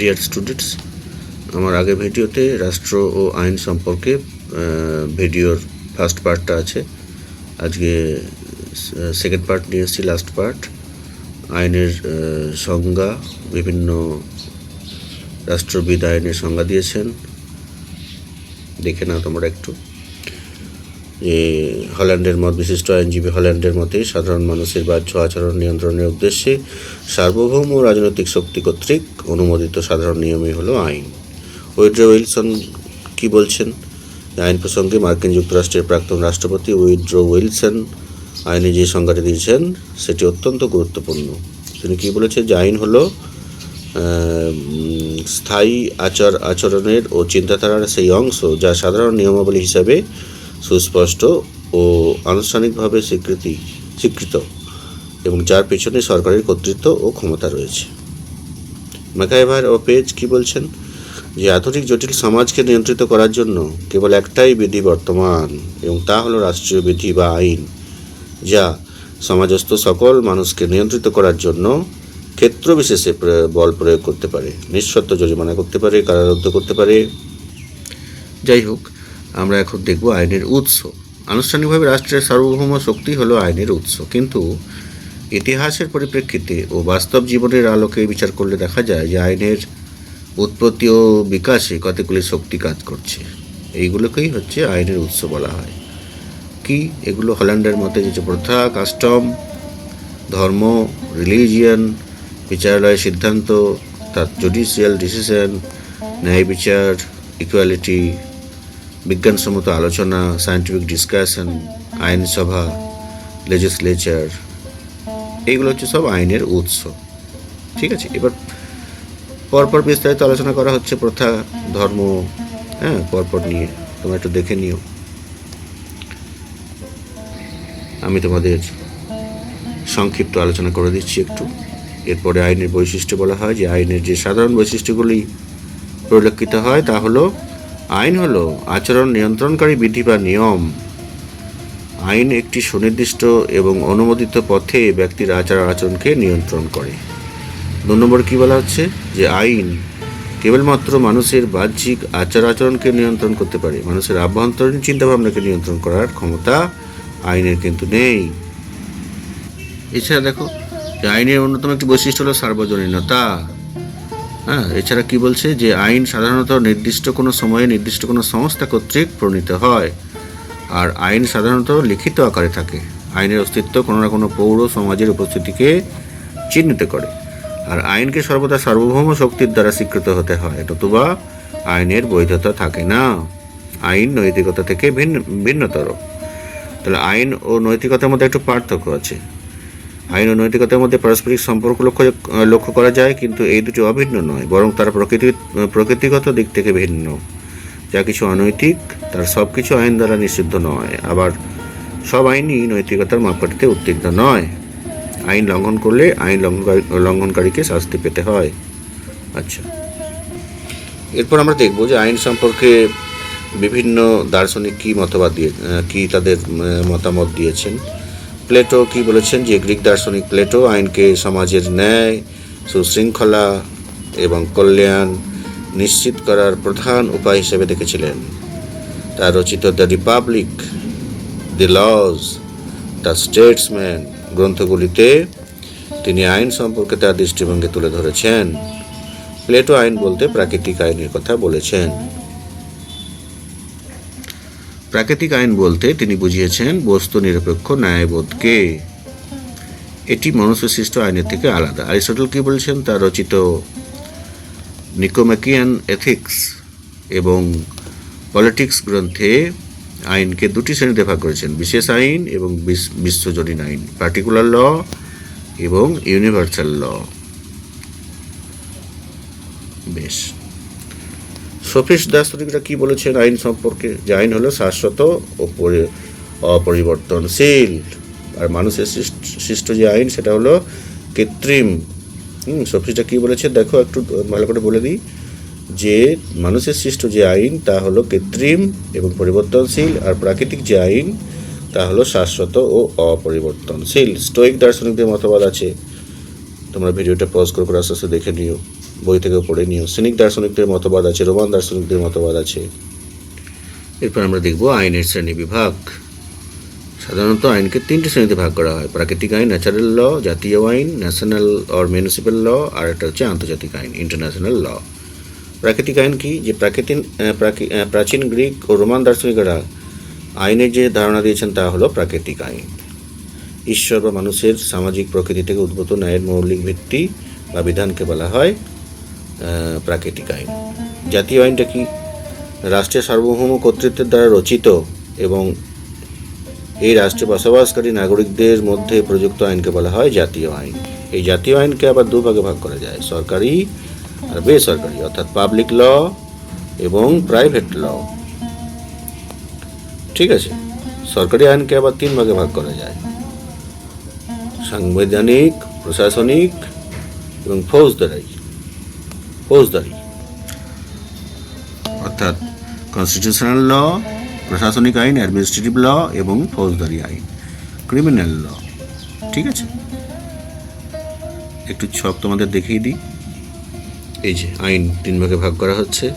Dear students আমার আগে ভিডিওতে রাষ্ট্র ও আইন সম্পর্কে ভিডিওর ফার্স্ট পার্টটা আছে। আজকে সেকেন্ড পার্ট নিয়ে এসেছি লাস্ট পার্ট আইনের সংজ্ঞা, বিভিন্ন রাষ্ট্রবিদ আইনের সংজ্ঞা দিয়েছেন। দেখে নাও তোমরা একটু। যে হল্যান্ডের মত, বিশিষ্ট আইনজীবী হল্যান্ডের মতে সাধারণ মানুষের বাহ্য আচরণ নিয়ন্ত্রণের উদ্দেশ্যে সার্বভৌম ও রাজনৈতিক শক্তি কর্তৃক অনুমোদিত সাধারণ নিয়মই হলো আইন। উইড্রো উইলসন কি বলছেন? আইন প্রসঙ্গে মার্কিন যুক্তরাষ্ট্রের প্রাক্তন রাষ্ট্রপতি উইড্রো উইলসন আইনে যে সংজ্ঞাটি দিয়েছেন, সেটি অত্যন্ত গুরুত্বপূর্ণ। তিনি কি বলেছেন যে আইন হলো স্থায়ী আচার আচরণের ও চিন্তাধারার সেই অংশ যা সাধারণ নিয়মাবলী হিসাবে সুস্পষ্ট ও আনুষ্ঠানিকভাবে স্বীকৃতি স্বীকৃত এবং যার পেছনে সরকারের কর্তৃত্ব ও ক্ষমতা রয়েছে। ম্যাকাইভার ও পেজ কি বলছেন? যে আধুনিক জটিল সমাজকে নিয়ন্ত্রিত করার জন্য কেবল একটাই বিধি বর্তমান এবং তা হলো রাষ্ট্রীয় বিধি বা আইন, যা সমাজস্থ সকল মানুষকে নিয়ন্ত্রিত করার জন্য ক্ষেত্র বিশেষে বল প্রয়োগ করতে পারে, নিঃশর্ত জরিমানা করতে পারে, কারারুদ্ধ করতে পারে। যাই হোক আমরা এখন দেখব আইনের উৎস। আনুষ্ঠানিকভাবে রাষ্ট্রের সার্বভৌম শক্তি হলো আইনের উৎস। কিন্তু ইতিহাসের পরিপ্রেক্ষিতে ও বাস্তব জীবনের আলোকে বিচার করলে দেখা যায় যে আইনের উৎপত্তি ও বিকাশে কতগুলি শক্তি কাজ করছে। এইগুলোকেই হচ্ছে আইনের উৎস বলা হয়। কি? এগুলো হল্যান্ডের মতে যে প্রথা, কাস্টম, ধর্ম, রিলিজিয়ান বিচারালয়ের সিদ্ধান্ত, তার জুডিশিয়াল ডিসিশন, ন্যায় বিচার, ইকুয়ালিটি বিজ্ঞানসম্মত আলোচনা সায়েন্টিফিক ডিসকাশন আইনসভা লেজিসলেচার এইগুলো হচ্ছে সব আইনের উৎস। ঠিক আছে? এবার পরপর বিস্তারিত আলোচনা করা হচ্ছে প্রথা, ধর্ম হ্যাঁ পরপর নিয়ে। তোমরা একটু দেখে নিও। আমি তোমাদের সংক্ষিপ্ত আলোচনা করে দিচ্ছি একটু। এরপরে আইনের বৈশিষ্ট্য বলা হয় যে আইনের যে সাধারণ বৈশিষ্ট্যগুলি পরিলক্ষিত হয় তা হলো আইন হলো আচরণ নিয়ন্ত্রণকারী বিধি বা নিয়ম। আইন একটি সুনির্দিষ্ট এবং অনুমোদিত পথে ব্যক্তির আচার আচরণকে নিয়ন্ত্রণ করে। দু নম্বর কী বলা হচ্ছে? যে আইন কেবলমাত্র মানুষের বাহ্যিক আচার আচরণকে নিয়ন্ত্রণ করতে পারে। মানুষের আভ্যন্তরীণ চিন্তাভাবনাকে নিয়ন্ত্রণ করার ক্ষমতা আইনের কিন্তু নেই। এছাড়া দেখো যে আইনের অন্যতম একটি বৈশিষ্ট্য হলো সার্বজনীনতা। হ্যাঁ এছাড়া কি বলছে যে আইন সাধারণত নির্দিষ্ট কোনো সময়ে নির্দিষ্ট কোনো সংস্থা কর্তৃক প্রণীত হয়। আর আইন সাধারণত লিখিত আকারে থাকে। আইনের অস্তিত্ব কোনো না কোনো পৌর সমাজের উপস্থিতিকে চিহ্নিত করে। আর আইনকে সর্বদা সার্বভৌম শক্তির দ্বারা স্বীকৃত হতে হয়। নতুবা আইনের বৈধতা থাকে না। আইন নৈতিকতা থেকে ভিন্ন ভিন্নতর। তাহলে আইন ও নৈতিকতার মধ্যে একটু পার্থক্য আছে। আইন ও নৈতিকতার মধ্যে পারস্পরিক সম্পর্ক লক্ষ্য লক্ষ্য করা যায়, কিন্তু এই দুটি অভিন্ন নয়, বরং তারা প্রকৃতি, প্রকৃতিগত দিক থেকে ভিন্ন। যা কিছু অনৈতিক, তার সব কিছু আইন দ্বারা নিষিদ্ধ নয়, আবার সব আইনই নৈতিকতার মাপকাঠিতে উত্তীর্ণ নয়। আইন লঙ্ঘন করলে আইন লঙ্ঘনকারী লঙ্ঘনকারীকে শাস্তি পেতে হয়। আচ্ছা। এরপর আমরা দেখব যে আইন সম্পর্কে বিভিন্ন দার্শনিক কী মতবাদ দিয়ে, কী তাদের, মতামত দিয়েছেন। প্লেটো কি বলেছেন যে গ্রিক দার্শনিক প্লেটো আইনকে সমাজের ন্যায়, সুশৃঙ্খলা এবং কল্যাণ নিশ্চিত করার প্রধান উপায় হিসেবে দেখেছিলেন। তার রচিত the republic the laws, the statesman গ্রন্থগুলিতে তিনি আইন সম্পর্কে তার দৃষ্টিভঙ্গি তুলে ধরেছেন। প্লেটো আইন বলতে প্রাকৃতিক আইনের কথা বলেছেন। প্রাকৃতিক আইন বলতে তিনি বুঝিয়েছেন বস্তু নিরপেক্ষ ন্যায়বোধকে। এটি মনুষ্য সৃষ্ট আইনের থেকে আলাদা। অ্যারিস্টটল কি বলছেন? তার রচিত নিকোম্যাকিয়ান এথিক্স এবং পলিটিক্স গ্রন্থে আইনকে দুটি শ্রেণীতে ভাগ করেছেন, বিশেষ আইন এবং বিশ- বিশ্বজনীন আইন, পার্টিকুলার ল এবং ইউনিভার্সাল ল। বেশ। সফিস দার্শনিকরা কি বলেছেন? আইন সম্পর্কে যে আইন হলো শাশ্বত ও পরি- অপরিবর্তনশীল। আর মানুষের সৃষ্ট- যে আইন সেটা হলো কৃত্রিম। হুম সফিসটা কী বলেছে? দেখো একটু ভালো করে বলে দিই। যে মানুষের সৃষ্ট যে আইন, তা হলো কৃত্রিম এবং পরিবর্তনশীল। আর প্রাকৃতিক যে আইন, তা হলো শাশ্বত ও অপরিবর্তনশীল। স্টোইক দার্শনিকদের মতবাদ আছে। তোমরা ভিডিওটা পজ করে করে আস্তে আস্তে দেখে নিও। বই থেকে পড়ে নিও। সিনিক দার্শনিকদের মতবাদ আছে, রোমান দার্শনিকদের মতবাদ আছে। এরপর আমরা দেখব আইনের শ্রেণি বিভাগ। সাধারণত আইনকে তিনটি শ্রেণীতে ভাগ করা হয়। প্রাকৃতিক আইন, ন্যাচারাল ল, জাতীয় আইন, ন্যাশনাল অর মিউনিসিপ্যাল ল, আর একটা হচ্ছে আন্তর্জাতিক আইন, ইন্টারন্যাশনাল ল। প্রাকৃতিক আইন কি? যে প্রাকৃতিক প্রাচীন গ্রিক ও রোমান দার্শনিকেরা আইনের যে ধারণা দিয়েছেন তা হলো প্রাকৃতিক আইন। ঈশ্বর বা মানুষের সামাজিক প্রকৃতি থেকে উদ্ভূত ন্যায়ের মৌলিক ভিত্তি বা বিধানকে বলা হয় প্রাকৃতিক আইন। জাতীয় আইনটা কি রাষ্ট্রের সার্বভৌম কর্তৃত্বের দ্বারা রচিত এবং এই রাষ্ট্রে বসবাসকারী নাগরিকদের মধ্যে প্রযুক্ত আইনকে বলা হয় জাতীয় আইন। এই জাতীয় আইনকে আবার দুভাগে ভাগ করা যায়, সরকারি আর বেসরকারি, অর্থাৎ পাবলিক ল এবং প্রাইভেট ল ঠিক আছে? সরকারি আইনকে আবার তিন ভাগে ভাগ করা যায়। সাংবিধানিক, প্রশাসনিক এবং ফৌজদারি। ফৌজদারি অর্থাৎ কনস্টিটিউশনাল ল প্রশাসনিক আইন অ্যাডমিনিস্ট্রেটিভ ল এবং ফৌজদারি আইন ক্রিমিনাল ল ঠিক আছে? একটু ছক তোমাদের দেখিয়ে দিই। এই যে আইন তিন ভাগে ভাগ করা হচ্ছে।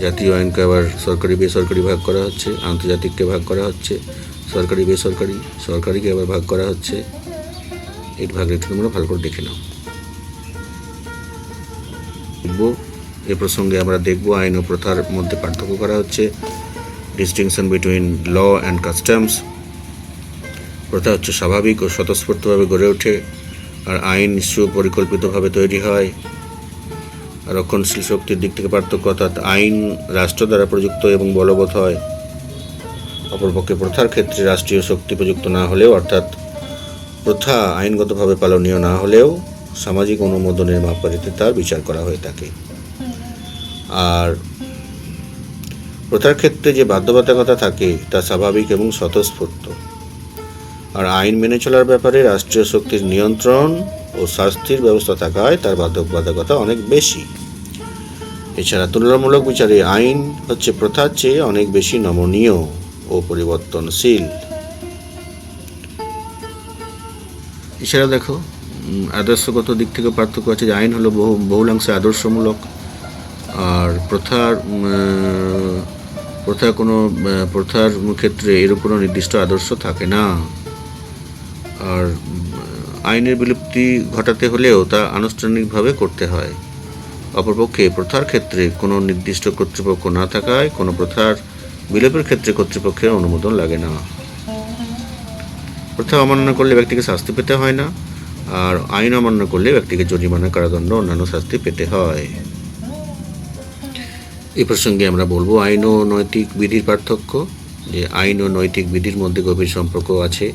জাতীয় আইনকে আবার সরকারি, বেসরকারি ভাগ করা হচ্ছে। আন্তর্জাতিককে ভাগ করা হচ্ছে। সরকারি, বেসরকারি, সরকারিকে আবার ভাগ করা হচ্ছে। এই ভাগ একটু তোমরা ভালো করে দেখে নাও। দেখব এ প্রসঙ্গে আমরা দেখব আইন ও প্রথার মধ্যে পার্থক্য করা হচ্ছে। Distinction between law and customs প্রথা হচ্ছে স্বাভাবিক ও স্বতঃস্ফূর্তভাবে গড়ে ওঠে আর আইন সুপরিকল্পিতভাবে তৈরি হয়। রক্ষণশীল শক্তির দিক থেকে পার্থক্য অর্থাৎ আইন রাষ্ট্র দ্বারা প্রযুক্ত এবং বলবৎ হয়। অপরপক্ষে প্রথার ক্ষেত্রে রাষ্ট্রীয় শক্তি প্রযুক্ত না হলেও অর্থাৎ প্রথা আইনগতভাবে পালনীয় না হলেও সামাজিক অনুমোদনের মাপকাঠিতে তার বিচার করা হয়ে থাকে। আর প্রথার ক্ষেত্রে যে বাধ্যবাধকতা থাকে, তা স্বাভাবিক এবং স্বতঃস্ফূর্ত। আর আইন মেনে চলার ব্যাপারে রাষ্ট্রীয় শক্তির নিয়ন্ত্রণ ও শাস্তির ব্যবস্থা থাকায় তার বাধ্যবাধকতা অনেক বেশি। এছাড়া তুলনামূলক বিচারে আইন হচ্ছে প্রথার চেয়ে অনেক বেশি নমনীয় ও পরিবর্তনশীল। এছাড়া দেখো আদর্শগত দিক থেকে পার্থক্য আছে যে আইন হলো বহু, বহুলাংশে আদর্শমূলক। আর প্রথার প্রথা কোনো প্রথার ক্ষেত্রে এর কোনো নির্দিষ্ট আদর্শ থাকে না। আর আইনের বিলুপ্তি ঘটাতে হলেও তা আনুষ্ঠানিকভাবে করতে হয়। অপরপক্ষে প্রথার ক্ষেত্রে কোনো নির্দিষ্ট কর্তৃপক্ষ না থাকায় কোনো প্রথার বিলোপের ক্ষেত্রে কর্তৃপক্ষের অনুমোদন লাগে না। প্রথা অমান্য করলে ব্যক্তিকে শাস্তি পেতে হয় না। আর আইন অমান্য করলে ব্যক্তিকে জরিমানা, কারাদণ্ড, অন্যান্য শাস্তি পেতে হয়। এই প্রসঙ্গে আমরা বলব আইন ও নৈতিক বিধির পার্থক্য, যে আইন ও নৈতিক বিধির মধ্যে গভীর সম্পর্ক আছে,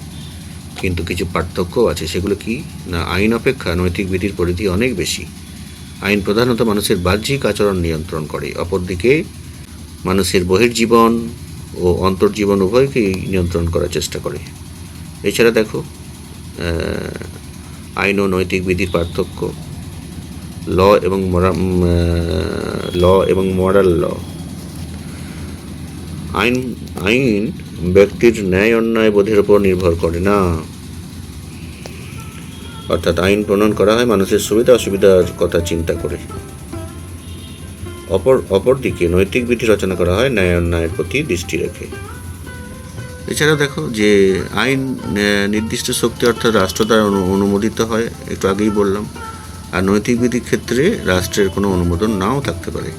কিন্তু কিছু পার্থক্য আছে। সেগুলো কি? না, আইন অপেক্ষা নৈতিক বিধির পরিধি অনেক বেশি। আইন প্রধানত মানুষের বাহ্যিক আচরণ নিয়ন্ত্রণ করে। অপরদিকে, মানুষের বহির্জীবন ও অন্তর্জীবন উভয়কেই নিয়ন্ত্রণ করার চেষ্টা করে। এছাড়া দেখো আইন ও নৈতিক বিধির পার্থক্য। ল এবং ল এবং মরাল ল। আইন আইন ব্যক্তির ন্যায় অন্যায় বোধের উপর নির্ভর করে, না? অর্থাৎ আইন প্রণয়ন করা হয় মানুষের সুবিধা অসুবিধার কথা চিন্তা করে। অপর অপরদিকে নৈতিক বিধি রচনা করা হয় ন্যায় অন্যায়ের প্রতি দৃষ্টি রেখে। এছাড়া দেখো যে আইন নির্দিষ্ট শক্তি অর্থাৎ রাষ্ট্র দ্বারা অনু- অনুমোদিত হয়, একটু আগেই বললাম। আর নৈতিক বিধির ক্ষেত্রে রাষ্ট্রের কোনো অনুমোদন নাও থাকতে পারে।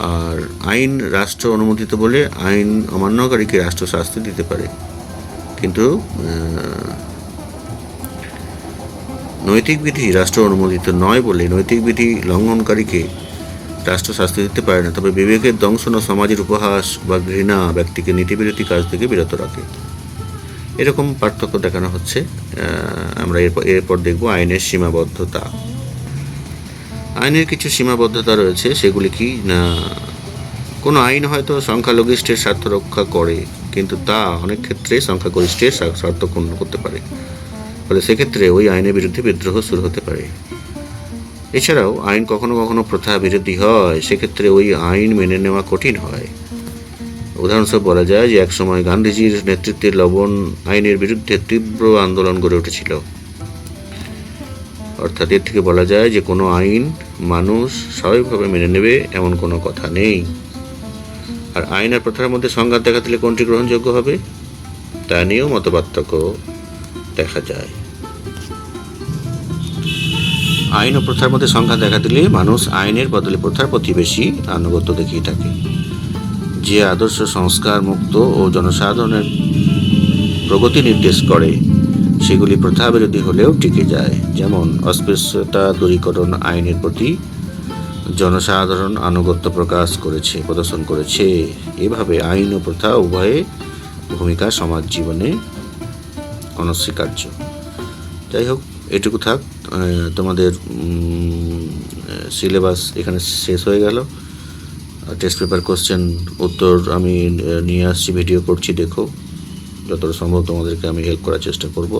আর আইন রাষ্ট্র অনুমোদিত বলে আইন অমান্যকারীকে রাষ্ট্র শাস্তি দিতে পারে। কিন্তু নৈতিক বিধি রাষ্ট্র অনুমোদিত নয় বলে নৈতিক বিধি লঙ্ঘনকারীকে রাষ্ট্র শাস্তি দিতে পারে না। তবে বিবেকের দংশন ও সমাজের উপহাস বা ঘৃণা ব্যক্তিকে নীতিবিরোধী কাজ থেকে বিরত রাখে। এরকম পার্থক্য দেখানো হচ্ছে। আমরা এরপর এরপর দেখব আইনের সীমাবদ্ধতা। আইনের কিছু সীমাবদ্ধতা রয়েছে, সেগুলি কি? না, কোনো আইন হয়তো সংখ্যালঘিষ্ঠের স্বার্থ রক্ষা করে, কিন্তু তা অনেক ক্ষেত্রে সংখ্যাগরিষ্ঠের স্বার্থ ক্ষুণ্ণ করতে পারে। ফলে সেক্ষেত্রে ওই আইনের বিরুদ্ধে বিদ্রোহ শুরু হতে পারে। এছাড়াও আইন কখনো কখনো প্রথা বিরোধী হয়, সেক্ষেত্রে ওই আইন মেনে নেওয়া কঠিন হয়। উদাহরণস্বরূপ বলা যায় যে একসময় গান্ধীজির নেতৃত্বে লবণ আইনের বিরুদ্ধে তীব্র আন্দোলন গড়ে উঠেছিল। অর্থাৎ এর থেকে বলা যায় যে কোনো আইন মানুষ স্বাভাবিকভাবে মেনে নেবে এমন কোনো কথা নেই। আর আইন আর প্রথার মধ্যে সংঘাত দেখা দিলে কোনটি গ্রহণযোগ্য হবে? তা নিয়েও মতপার্থক্য দেখা যায়। আইন ও প্রথার মধ্যে সংখ্যা দেখা দিলে মানুষ আইনের বদলে প্রথার প্রতি বেশি আনুগত্য দেখিয়ে থাকে। যে আদর্শ সংস্কার মুক্ত ও জনসাধারণের প্রগতি নির্দেশ করে, সেগুলি প্রথা বিরোধী হলেও টিকে যায়। যেমন, অস্পৃশ্যতা দূরীকরণ আইনের প্রতি জনসাধারণ আনুগত্য প্রকাশ করেছে, প্রদর্শন করেছে। এভাবে আইন ও প্রথা উভয়ে ভূমিকা সমাজ জীবনে অনস্বীকার্য। যাই হোক এটুকু থাক তোমাদের সিলেবাস এখানে শেষ হয়ে গেল। টেস্ট পেপার কোশ্চেন উত্তর আমি নিয়ে আসছি ভিডিও করছি, দেখো। যতটা সম্ভব তোমাদেরকে আমি হেল্প করার চেষ্টা করব।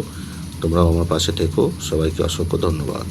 তোমরাও আমার পাশে থেকো। সবাইকে অসংখ্য ধন্যবাদ।